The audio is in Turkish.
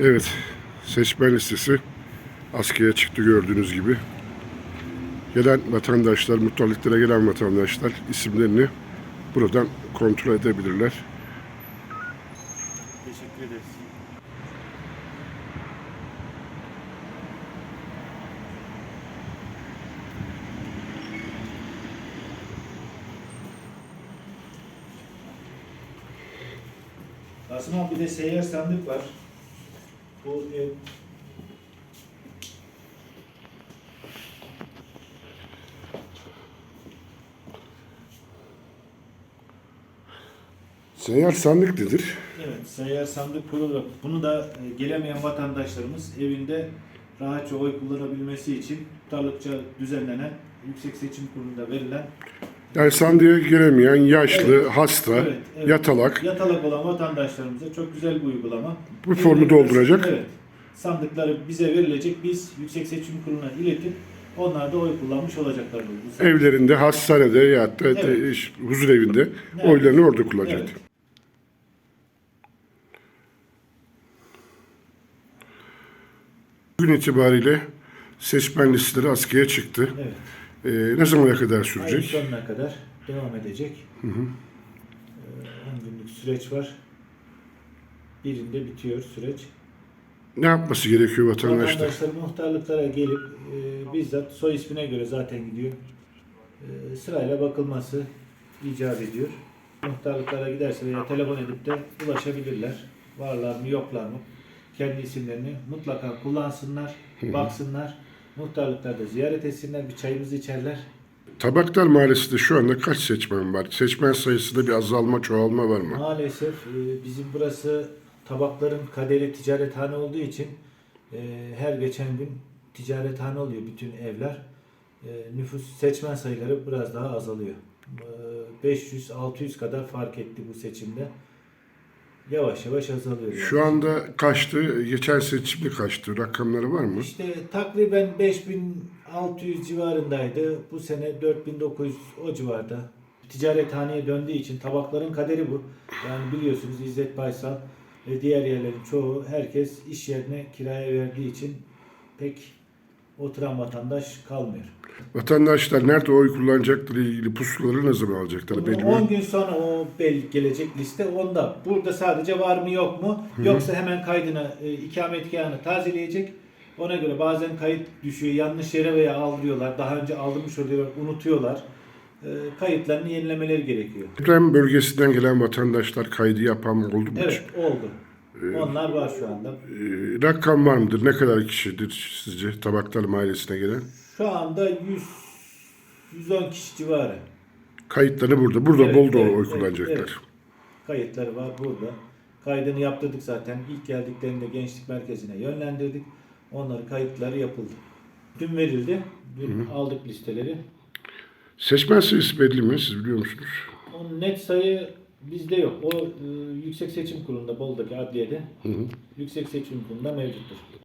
Evet, seçmen listesi askıya çıktı gördüğünüz gibi. Gelen vatandaşlar, muhtarlıklara gelen vatandaşlar isimlerini buradan kontrol edebilirler. Teşekkür ederiz. Asım abi bir de seyyar sandık var. Bu ev Seyyar sandık nedir? Evet, seyyar sandık kurulu. Bunu da e, gelemeyen vatandaşlarımız evinde rahatça oy kullanabilmesi için muhtarlıkça düzenlenen Yüksek Seçim Kurulu'nda verilen Yani sandığa giremeyen yaşlı, Evet. hasta, Evet, evet. yatalak yatalak olan vatandaşlarımıza çok güzel bir uygulama. Bu formu dolduracak. Evet. Sandıkları bize verilecek. Biz Yüksek Seçim Kurulu'na iletip onlar da oy kullanmış olacaklar. bu evlerinde, hastanede ya da Evet. iş- huzur evinde Evet. oylarını orada kullanacak. Evet. Gün itibariyle seçmen listeleri askıya çıktı. Evet. Ee, ne zamana kadar Ayın sürecek? sonuna kadar devam edecek. Ee, 10 günlük süreç var. Birinde bitiyor süreç. Ne yapması gerekiyor vatandaşlar? Vatandaşlar muhtarlıklara gelip e, bizzat soy ismine göre zaten gidiyor. E, sırayla bakılması icap ediyor. Muhtarlıklara giderse veya telefon edip de ulaşabilirler. Varlar mı yoklar mı? Kendi isimlerini mutlaka kullansınlar, baksınlar. Muhtarlıklarda ziyaret etsinler, bir çayımızı içerler. Tabaklar Mahallesi'nde şu anda kaç seçmen var? Seçmen sayısında bir azalma, çoğalma var mı? Maalesef e, bizim burası tabakların kaderi ticarethane olduğu için e, her geçen gün ticarethane oluyor bütün evler. E, nüfus seçmen sayıları biraz daha azalıyor. E, 500-600 kadar fark etti bu seçimde. Yavaş yavaş azalıyor. yani. Şu anda kaçtı? Geçen seçimde kaçtı? Rakamları var mı? İşte takriben 5600 civarındaydı. Bu sene 4900 o civarda. Ticarethaneye döndüğü için tabakların kaderi bu. Yani biliyorsunuz İzzet Baysal ve diğer yerlerin çoğu herkes iş yerine kiraya verdiği için pek oturan vatandaş kalmıyor. Vatandaşlar nerede oy kullanacakları ilgili pusulaları ne zaman alacaklar belli mi? 10 gün sonra o belli gelecek liste onda. Burada sadece var mı yok mu? Yoksa hemen kaydını e, ikametgahını tazeleyecek. Ona göre bazen kayıt düşüyor. Yanlış yere veya aldırıyorlar. Daha önce aldırmış oluyorlar. Unutuyorlar. E, kayıtlarını yenilemeleri gerekiyor. Deprem bölgesinden gelen vatandaşlar kaydı yapan oldu mu? Evet oldu. Onlar var şu anda. Ee, rakam var mıdır? Ne kadar kişidir sizce Tabaklar Mahallesi'ne gelen? Şu anda 100 110 kişi civarı. Kayıtları burada. Burada Evet, bol da evet, oy kullanacaklar. evet. Kayıtları var burada. Kaydını yaptırdık zaten. İlk geldiklerinde gençlik merkezine yönlendirdik. Onların kayıtları yapıldı. Dün verildi. Dün aldık listeleri. Seçmen sayısı belli mi? Siz biliyor musunuz? O net sayı bizde yok. O e, Yüksek Seçim Kurulu'nda Bolu'daki adliyede Yüksek Seçim Kurulu'nda mevcuttur.